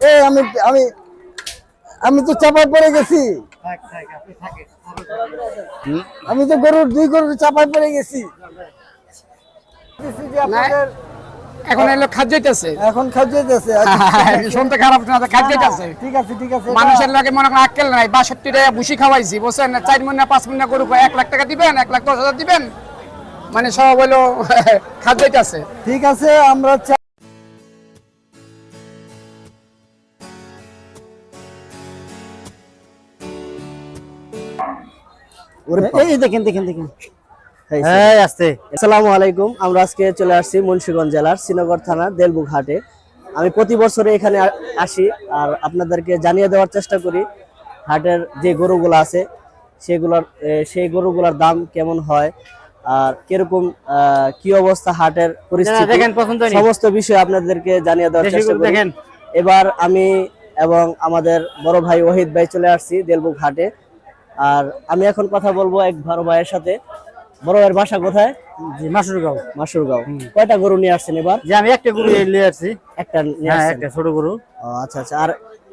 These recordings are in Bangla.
এ আমি আমি আমি তো চাপায় পড়ে গেছি। আমি তো গরুর দুই গরুর চাপায় পড়ে গেছি। এখন এলো খাদ্য এখন খাদ্য শুনতে খারাপ না খাদ্য ঠিক আছে ঠিক আছে মানুষের লগে মনে করেন আক্কেল নাই বাষট্টি টাকা ভুসি খাওয়াইছি বুঝছেন? চার মহিনা পাঁচ মহিনা গরু লাখ টাকা দিবেন এক লাখ দশ হাজার দিবেন? মানে সব হলো ঠিক আছে আমরা এই দেখেন দেখেন দেখেন। হ্যাঁ আসতে। আসসালামু আলাইকুম। আমরা আজকে চলে আসছি মুন্সিগঞ্জ জেলার শ্রীনগর থানা দেলবুক হাটে আমি প্রতি বছরে এখানে আসি আর আপনাদেরকে জানিয়ে দেওয়ার চেষ্টা করি হাটের যে গরুগুলো আছে সেগুলোর সেই গরুগুলোর দাম কেমন হয় আর কীরকম কি অবস্থা হাটের পরিস্থিতি। সমস্ত বিষয় আপনাদেরকে জানিয়ে দেওয়ার চেষ্টা করি। এবার আমি এবং আমাদের বড় ভাই ওহিদ ভাই চলে আসছি দেলবুক হাটে আর আমি এখন কথা বলব এক বড় ভাইয়ের সাথে। বড় ভাইয়ের বাসা কোথায়? জি মাসুরগাঁও। মাসুরগাঁও। কয়টা গরু নিয়ে আসছেন এবার? যে আমি একটা গরু নিয়ে আসছি। একটা হ্যাঁ একটা ছোট গরু। আচ্ছা আচ্ছা। আর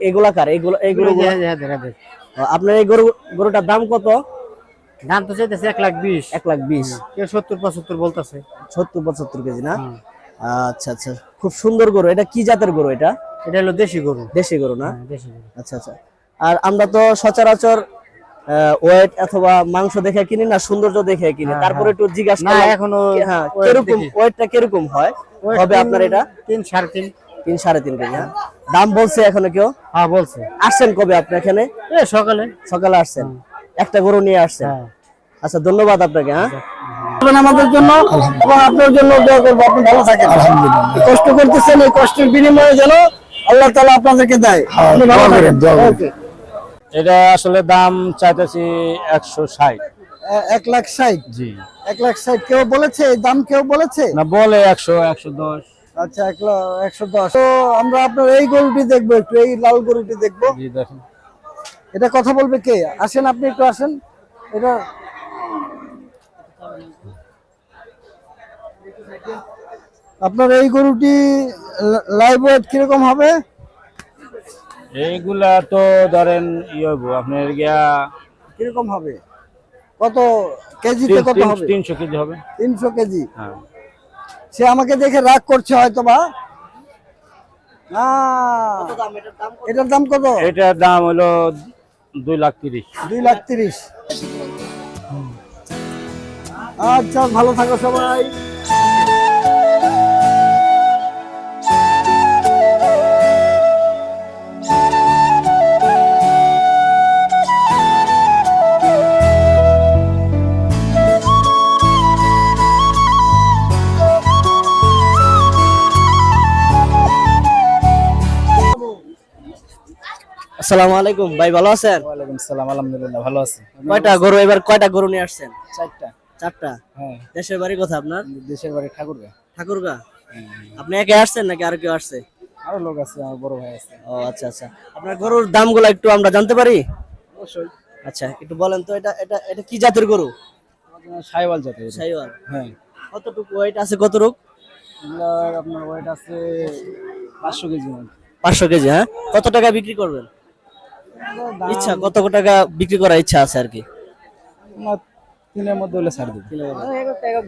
এগুলা কার? এগুলো হ্যাঁ। আপনার এই গরু গরুটার দাম কত? দাম তো চাইতেছে এক লাখ বিশ। এক লাখ বিশ। কেউ সত্তর পঁচাত্তর বলতেছে। সত্তর পঁচাত্তর কেজি না? আচ্ছা আচ্ছা। খুব সুন্দর গরু। এটা কি জাতের গরু এটা? এটা হলো দেশি গরু। দেশি গরু না? হ্যাঁ, দেশি গরু। আচ্ছা আচ্ছা। আর আমরা তো সচরাচর ওয়েট অথবা মাংস দেখে কিনি না সৌন্দর্য দেখে কিনি। তারপরে একটু জিজ্ঞাসা না এখনও হ্যাঁ কীরকম ওয়েটটা কীরকম হয়? হবে আপনার এটা? তিন সাড়ে তিন। তিন সাড়ে তিন কেজি হ্যাঁ? দাম বলছে এখনও কেউ? হ্যাঁ বলছে। আসছেন কবে আপনি এখানে? সকালে। সকালে আসছেন। একটা গরু নিয়ে আসছেন। হ্যাঁ। আচ্ছা ধন্যবাদ আপনাকে হ্যাঁ। আমাদের জন্য এবং আপনার জন্য দোয়া করব আপনি ভালো থাকেন। কষ্ট করতেছেন এই কষ্টের বিনিময়ে যেন আল্লাহ তালা আপনাদেরকে দেয়। আপনি ভালো থাকেন. এটা আসলে দাম চাইতেছি একশো ষাট। এক লাখ ষাট? জি। এক লাখ ষাট কেউ বলেছে? দাম কেউ বলেছে? না বলে একশো একশো দশ। আচ্ছা এক লাখ একশো দশ। তো আমরা আপনার এই গরুটি দেখব একটু এই লাল গরুটি দেখব। জি দেখেন। এটা কথা বলবে কে? আসেন আপনি একটু আসেন। এটা আপনার এই গরুটি লাইভ ওয়েট কীরকম হবে? এইগুলা তো ধরেন ইয়ে হইবো আপনার গিয়া কীরকম হবে? কত কেজিতে কত হবে? তিনশো কেজি হবে। তিনশো কেজি? হ্যাঁ। সে আমাকে দেখে রাগ করছে হয়তো বা এটার দাম কত? এটার দাম হলো দুই লাখ তিরিশ। দুই লাখ তিরিশ। আচ্ছা ভালো থাকো সবাই। আসসালামু আলাইকুম। ভাই ভালো আছেন? ওয়ালাইকুম সালাম আলহামদুলিল্লাহ ভালো আছি। কয়টা গরু? এবার কয়টা গরু নিয়ে আসছেন? চারটা। চারটা? হ্যাঁ। দেশের বাড়ি কোথায় আপনার? দেশের বাড়ি ঠাকুরগা। ঠাকুরগা? আপনি একে আসছেন নাকি আর কেউ আসছে? আরও লোক আছে আমার বড় ভাই আছে। ও আচ্ছা আচ্ছা। আপনার গরুর দামগুলো একটু আমরা জানতে পারি? অবশ্যই। আচ্ছা একটু বলেন তো এটা এটা এটা কি জাতের গরু? সাইওয়াল জাতের সাইওয়াল। হ্যাঁ। কতটুকু ওয়েট আছে কতটুক? এগুলা আপনার ওয়েট আছে পাঁচশো কেজি পাঁচশো কেজি হ্যাঁ? কত টাকা বিক্রি করবেন? ইচ্ছা কত টাকা বিক্রি করার ইচ্ছা আছে আর কি? আমার তিনের মধ্যে হলে ছাড় দেবো।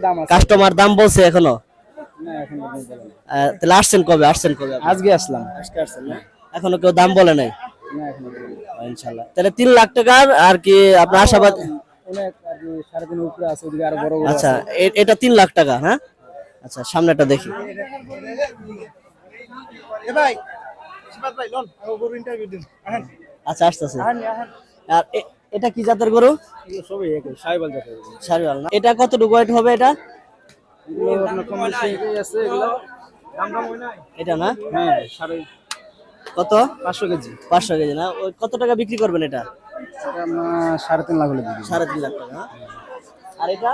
দাম আছে। কাস্টমার দাম বলছে এখনও? তাহলে আসছেন কবে? আসছেন কবে আজকে আসলাম। আজকে আসছেন না? এখনও কেউ দাম বলে নাই? না এখন বলে না। ইনশাল্লাহ তাহলে তিন লাখ টাকার আর কি আপনার আশাবাদ? অনেক আর কি সাড়ে তিন উপরে আছে ওদিকে আরও বড় বড় আচ্ছা এটা তিন লাখ টাকা হ্যাঁ? আচ্ছা সামনেটা দেখি। আচ্ছা আসতেছে। আর এটা কি জাতের গরু? সবই একই সাইবাল জাতের সারিওয়াল না। এটা কতটুকু ওয়েট হবে এটা? এগুলো আপনার কম বেশি আছে এগুলো দাম দাম না এটা না? হ্যাঁ কত? পাঁচশো কেজি। পাঁচশো কেজি না? কত টাকা বিক্রি করবেন এটা? সাড়ে তিন লাখ হলে সাড়ে তিন লাখ টাকা? আর এটা?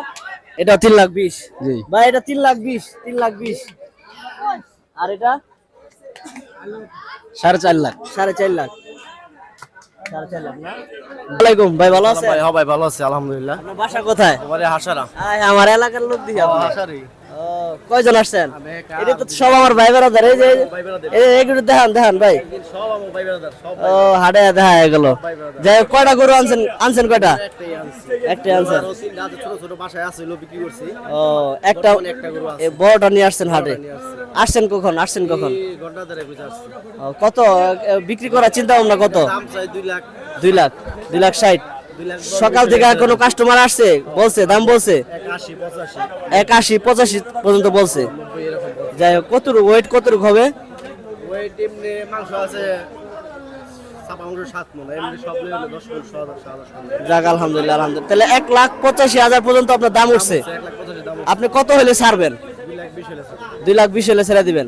এটা তিন লাখ বিশ। জি। ভাই এটা তিন লাখ বিশ তিন লাখ বিশ। আর এটা? সাড়ে চার লাখ। সাড়ে চার লাখ। ভাই ভালো আছে হ্যাঁ ভাই ভালো আছি আলহামদুলিল্লাহ। বাসা কোথায়? আমার এলাকার লোক দিয়ে। কয়জন আসছেন? এটা তো সব আমার ভাই বেড়াদার এই যে এগুলো দেখান দেখান ভাই। ও হাটে দেখা এগুলো যাই হোক, কয়টা গরু আনছেন আনছেন কয়টা? একটা আনছেন। ও একটা বড়টা নিয়ে আসছেন হাটে। আসছেন কখন? আসছেন কখন? কত? বিক্রি করার চিন্তা ভাবনা কত? দুই লাখ। দুই লাখ ষাট। সকাল থেকে আর কোনো কাস্টমার আসছে? বলছে দাম বলছে? এক আশি পঁচাশি পর্যন্ত বলছে। যাই হোক কত ওয়েট কত হবে? যাক আলহামদুলিল্লাহ আলহামদুলিল্লাহ। তাহলে এক লাখ পঁচাশি হাজার পর্যন্ত আপনার দাম উঠছে। আপনি কত হলে ছাড়বেন? দুই লাখ বিশ হলে ছেড়ে দিবেন।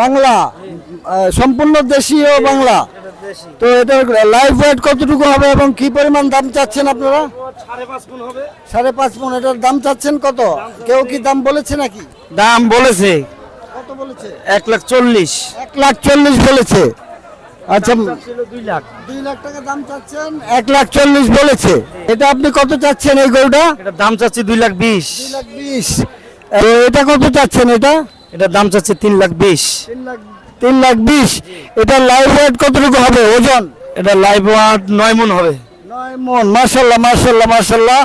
বাংলা সম্পূর্ণ দেশীয় বাংলা। তো এটা লাইফ ওয়েট কতটুকু হবে এবং কি পরিমাণ দাম চাচ্ছেন আপনারা? সাড়ে পাঁচ মন এটার দাম চাচ্ছেন কত? কেউ কি দাম বলেছে নাকি? দাম বলেছে। কত বলেছে? এক লাখ চল্লিশ। এক লাখ চল্লিশ বলেছে। আচ্ছা দুই লাখ। দুই লাখ টাকা দাম চাচ্ছেন এক লাখ চল্লিশ বলেছে। এটা আপনি কত চাচ্ছেন এই গরুটা? দাম চাচ্ছি দুই লাখ বিশ। দুই লাখ বিশ। এটা কত চাচ্ছেন এটা? এটার দাম চাচ্ছে তিন লাখ বিশ। তিন লাখ তিন লাখ বিশ। এটা লাইভ ওয়েট কতটুকু হবে ওজন? এটা লাইভ ওয়াট নয় মন হবে। নয় মন মার্শাল্লাহ মার্শাল্লাহ মার্শাল্লাহ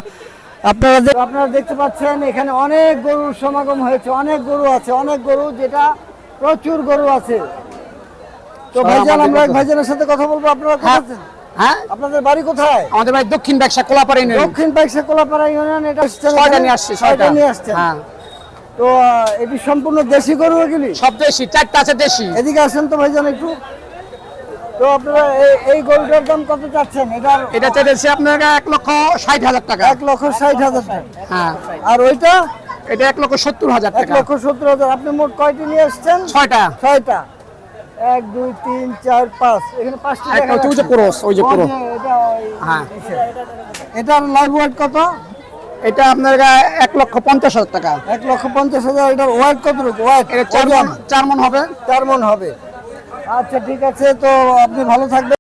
আপনারা আপনারা দেখতে পাচ্ছেন এখানে অনেক গরুর সমাগম হয়েছে অনেক গরু আছে অনেক গরু যেটা প্রচুর গরু আছে। তো ভাইজান আমরা ভাইজানের সাথে কথা বলব আপনারা কোথায় আছেন? হ্যাঁ? আপনাদের বাড়ি কোথায়? আমাদের ভাই দক্ষিণ ব্যবসা কোলাপাড়া ইউনিয়ন। দক্ষিণ পাইকসা কোলাপাড়া ইউনিয়ন এটা ছয়টা নিয়ে আসছি ছয়টা নিয়ে আসছেন। হ্যাঁ। তো এটি সম্পূর্ণ দেশি গরু এগুলি সব দেশি চারটা আছে দেশি। এদিকে আসেন তো ভাইজান একটু। তো আপনারা এই- গরুটার দাম কত চাচ্ছেন? এটার এটা চাইতেছি আপনার এক লক্ষ ষাট হাজার টাকা। এক লক্ষ ষাট হাজার টাকা। হ্যাঁ। আর ওইটা? এটা এক লক্ষ সত্তর হাজার এক লক্ষ সত্তর হাজার। আপনি মোট কয়টি নিয়ে এসছেন? ছয়টা। ছয়টা। এক দুই তিন চার পাঁচ। এখানে পাঁচটি ওই যে। ক্রস, ওই যে ক্রস। এটা হ্যাঁ। এটার লাইভ ওয়েট কত? এটা আপনার এক লক্ষ পঞ্চাশ হাজার টাকা। এক লক্ষ পঞ্চাশ হাজার এটার ওয়েট কতটুকু? ওয়েট এটা চার মন চার মন হবে। চার মন হবে। আচ্ছা ঠিক আছে তো আপনি ভালো থাকবেন।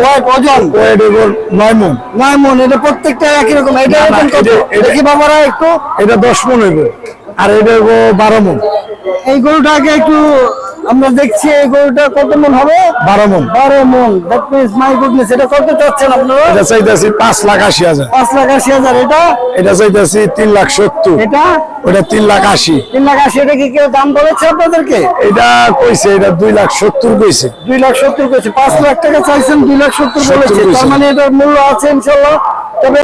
ওয়েট ওজন? ওয়েট এবার নয় মন। নয় মন এটা প্রত্যেকটা একই রকম। এটা না, ওজন কত এটা- এটা- বাবারা একটু। এটা দশ মন হইব আর এটা বারো মন। এই গরুটাকে একটু আমরা দেখছি এই গরুটা কত মন হবে? বারো মন। বারো মন। দ্যাট মিনস মাই গুডনেস এটা কত চাচ্ছেন আপনারা? এটা চাইতেছি পাঁচ লাখ আশি হাজার। পাঁচ লাখ আশি হাজার এটা? এটা চাইতেছি তিন লাখ সত্তর। এটা? ওটা তিন লাখ আশি। তিন লাখ আশি এটা কি কেউ দাম বলেছে আপনাদেরকে? এটা কইছে এটা দুই লাখ সত্তর কইছে। দুই লাখ সত্তর করেছে পাঁচ লাখ টাকা চাইছেন দুই লাখ সত্তর সত্তর বলেছে তার মানে এটার মূল্য আছে ইনশাল্লাহ। তবে